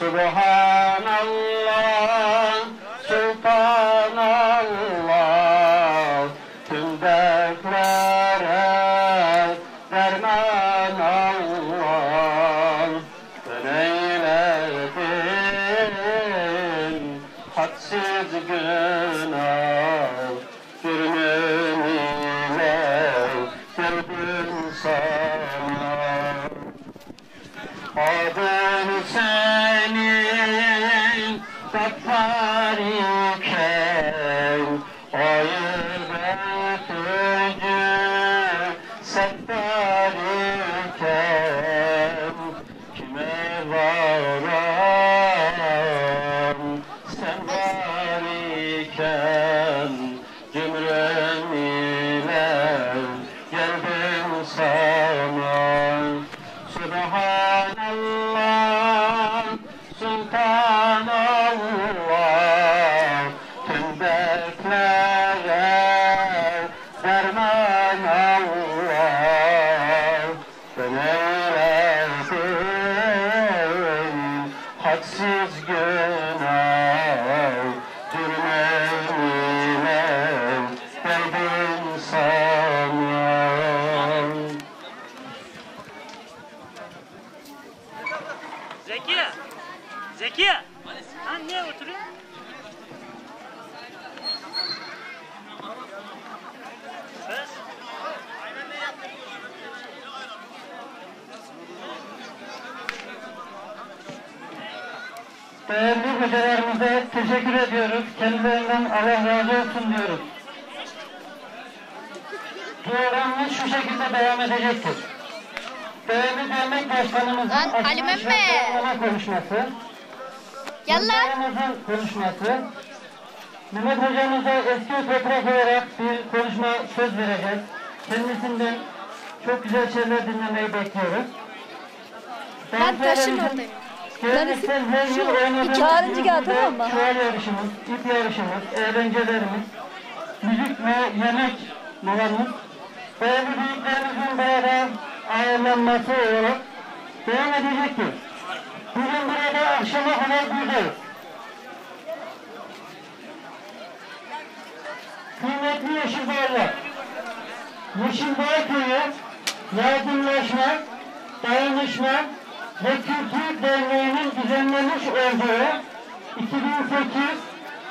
Subhanallah, Sultanallah, tüm dertlere derman Allah. Ben eyledim hadsiz günah, Gürmün ile geldim sana. Adın senin sana Subhanallah, Sultanallah, tüm dertlere derman Hocalarımıza teşekkür ediyoruz. Kendilerinden Allah razı olsun diyoruz. Programımız şu şekilde devam edecektir. Değerli dernek başkanımızın Lan, Mehmet! selamlama konuşması. Muhtarımızın konuşması. Mehmet hocamıza eski toprak olarak bir konuşma söz vereceğiz. Kendisinden çok güzel şeyler dinlemeyi bekliyoruz. Ben taşın oradayım. Yıl oynadığımız çağırınca gel, tamam mı? Çuval yarışımız, ip yarışımız, eğlencelerimiz, müzik ve yemek molamız, değerli büyüklerimizin bayrağı ağırlanması olarak devam edecektir. Bugün burada akşama kadar buradayız. Kıymetli Yeşilbaylar, Yeşilbay Köyü Yardımlaşma, Dayanışma ve Kültür Derneği'nin düzenlemiş olduğu 2008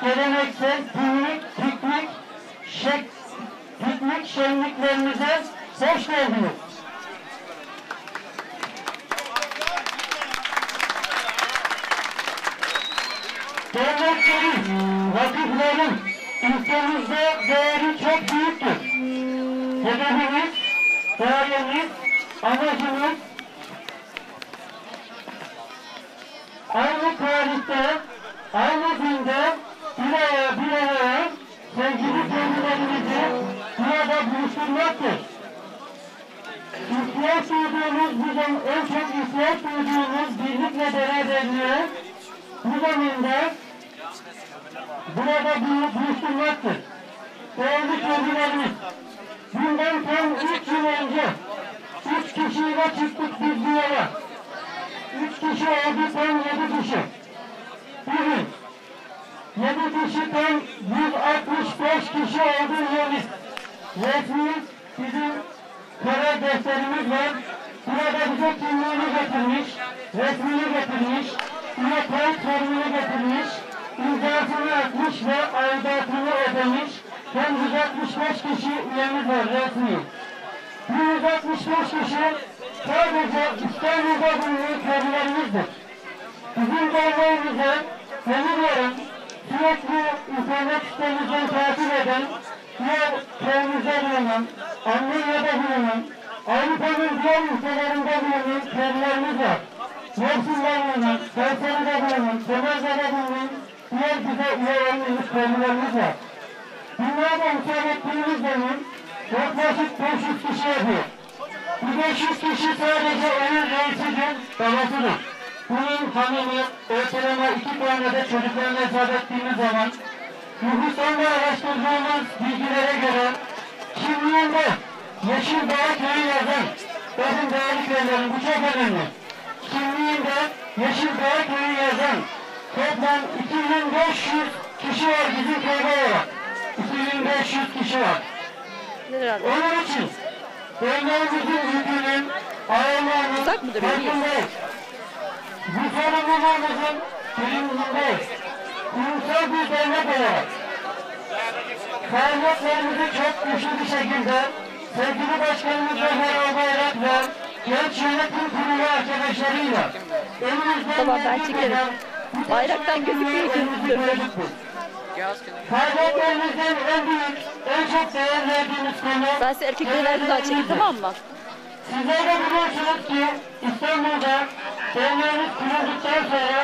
geleneksel piknik, piknik, şek, piknik şenliklerimize hoş geldiniz. Derneklerin, vakıfların ülkemizde değeri çok büyüktür. Hedefimiz, gayemiz, amacımız aynı tarihte, aynı günde bir araya bir araya sevgili kendilerimizi burada buluşturmaktır. İhtiyaç duyduğumuz, bizim en çok ihtiyaç duyduğumuz birlik ve beraberliğe bu zamanda burada buluşturmaktır. Değerli kendilerimiz, bundan tam üç yıl önce üç kişiyle çıktık biz bu yola. Üç kişi oldu tam yedi kişi. Bugün yedi kişi tam 165 kişi oldu üyemiz. Resmi bizim karar defterimiz var. Burada bize kimliğini getirmiş, resmini getirmiş, üye kayıt formunu getirmiş, imzasını atmış ve aidatını ödemiş. Tam 165 kişi üyemiz var resmi. Bu 165 kişi sadece İstanbul'da bulunan köylerimizdir. Bizim derneğimize sanıyorum sürekli internet sitemizden takip eden, diğer köyümüzde bulunan, Almanya'da bulunan, Avrupa'nın diğer ülkelerinde bulunan köylerimiz var. Mersin'de bulunan, Kayseri'de bulunan, Kemal'de bulunan diğer bize üye olmamış köylerimiz var. Dünyada hesap ettiğimiz zaman yaklaşık 500 kişi yapıyor. Bu 500 kişi sadece onun reisidir, babasıdır. Bunun hanımı ortalama iki tane de çocuklarına hesap ettiğimiz zaman nüfuslarla araştırdığımız bilgilere göre kimliğinde Yeşildağ köyü yazan bakın değerli köylerim bu çok önemli. Kimliğinde Yeşildağ köyü yazan toplam 2500 kişi var bizim köyde olarak. 2500 kişi var. Onun için mıdır, öyle değil? farkındayız. Bu sorumluluğumuzun bilincindeyz. Kurumsal bir dernek olarak faaliyetlerimizi çok güçlü bir şekilde sevgili başkanımız Zafer Albayrak ve genç yönetim kurulu arkadaşlarıyla elimizden Tamam, ben Bayraktan gözükmüyor ki. Faaliyetlerimizden en büyük, en çok değer verdiğimiz konu Ben size erkeklerden daha çekeyim tamam mı? Sizler de biliyorsunuz ki İstanbul'da derneğimiz kurulduktan sonra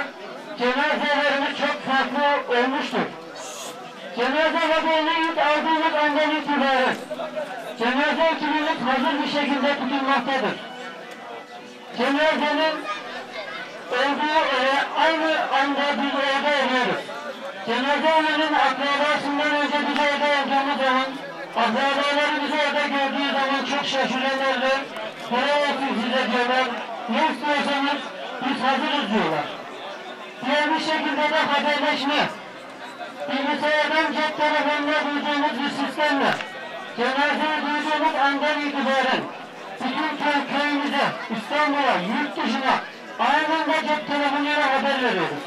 cenazelerimiz çok farklı olmuştur. Cenaze haberini ilk aldığımız andan itibaren cenaze ekibimiz hazır bir şekilde tutulmaktadır. Cenazenin olduğu yere aynı anda biz orada oluyoruz. Cenaze evinin akrabasından önce biz orada olduğumuz zaman akrabaları bizi orada gördüğü zaman çok şaşırıyorlar helal olsun size diyorlar. Ne istiyorsanız biz hazırız diyorlar. Diğer bir şekilde de haberleşme. Bilgisayardan cep telefonuna duyduğumuz bir sistemle cenazeyi duyduğumuz andan itibaren bütün köy köyümüze, İstanbul'a, yurt dışına anında cep telefonuyla haber veriyoruz.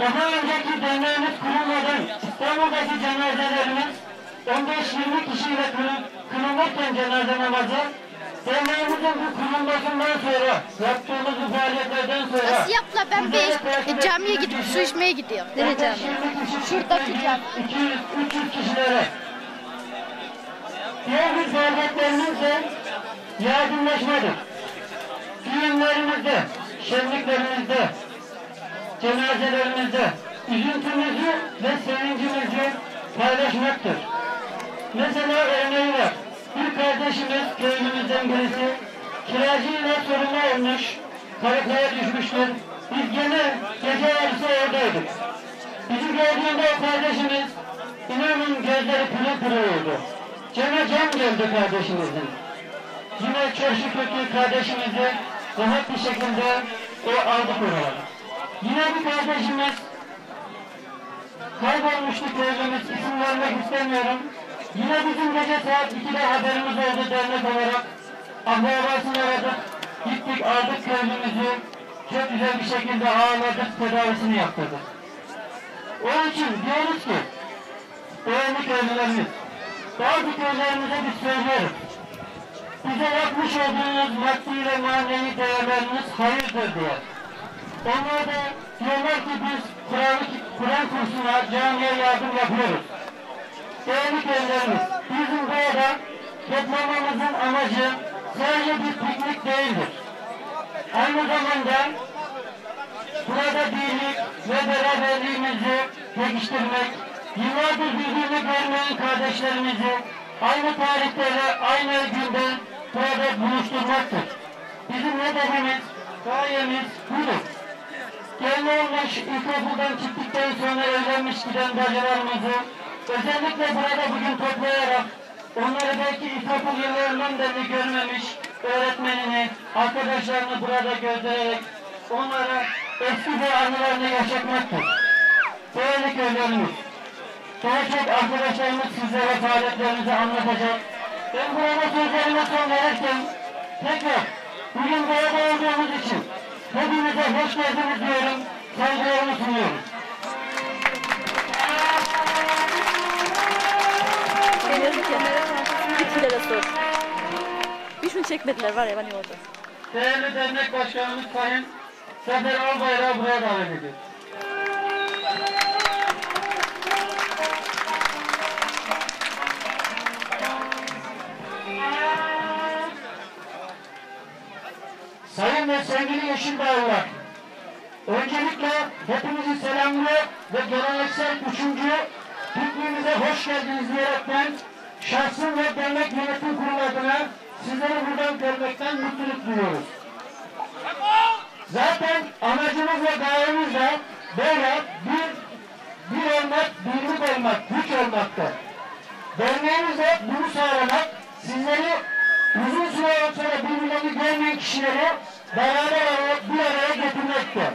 Daha önceki derneğimiz kurulmadan İstanbul'daki cenazelerimiz 15-20 kişiyle kırıl, kırılırken cenaze namazı derneğimizin bu kurulmasından sonra yaptığımız bu faaliyetlerden sonra Nasıl yaptılar? Ben bir e, camiye gidip su içmeye gidiyorum. Nereye cami? Şuradaki cami. 200-300 kişilere diğer bir faaliyetlerimiz de yardımlaşmadır. Düğünlerimizde, şenliklerimizde, cenazelerimizde üzüntümüzü ve sevincimizi paylaşmaktır. Mesela örneği var. Bir kardeşimiz köylümüzden birisi kiracıyla sorunlu olmuş, karakaya düşmüştür. Biz gene gece yarısı oradaydık. Bizi gördüğünde o kardeşimiz inanın gözleri pırıl pırıl oldu. Cana can geldi kardeşimizin. Yine çok şükür ki kardeşimizi rahat bir şekilde o aldık oraya. Yine bir kardeşimiz kaybolmuştu köylümüz, isim vermek istemiyorum. Yine bizim gece saat 2'de haberimiz oldu dernek olarak. Akrabasını aradık, gittik aldık köylümüzü. Çok güzel bir şekilde ağırladık, tedavisini yaptırdık. Onun için diyoruz ki, değerli köylülerimiz, bazı köylerimize biz söylüyoruz. Bize yapmış olduğunuz maddi ve manevi değerleriniz hayırdır diye. Onlar da diyorlar ki biz Kur'an Kur'an kursuna, camiye yardım yapıyoruz. Değerli köylerimiz, bizim burada toplamamızın amacı sadece bir piknik değildir. Aynı zamanda burada birlik ve beraberliğimizi pekiştirmek, yıllardır birbirini görmeyen kardeşlerimizi aynı tarihte aynı günde burada buluşturmaktır. Bizim hedefimiz, gayemiz budur. Gelme olmuş ilkokuldan çıktıktan sonra evlenmiş giden bacılarımızı özellikle burada bugün toplayarak onları belki ilkokul yıllarından beri görmemiş öğretmenini, arkadaşlarını burada göndererek onlara eski bir anılarını yaşatmaktır. Değerli köylerimiz, çok arkadaşlarımız sizlere faaliyetlerimizi anlatacak. Ben burada sözlerime son verirken tekrar bugün burada olduğumuz için hepinize hoş geldiniz diyorum, saygılarımı sunuyorum. Bir şunu çekmediler var ya ben iyi oldu. Değerli dernek başkanımız Sayın Zafer Albayrak'ı buraya davet ediyoruz. Sayın ve sevgili Yeşildağlılar, öncelikle hepinizi selamlıyor ve geleneksel üçüncü pikniğimize hoş geldiniz diyerekten şahsım ve dernek yönetim kurulu adına sizleri buradan görmekten mutluluk duyuyoruz. Zaten amacımız ve gayemiz de böyle bir, bir olmak, birlik olmak, güç olmaktır. Derneğimiz de bunu sağlamak, sizleri uzun süre sonra birbirlerini görmeyen kişileri beraber bir araya getirmektir.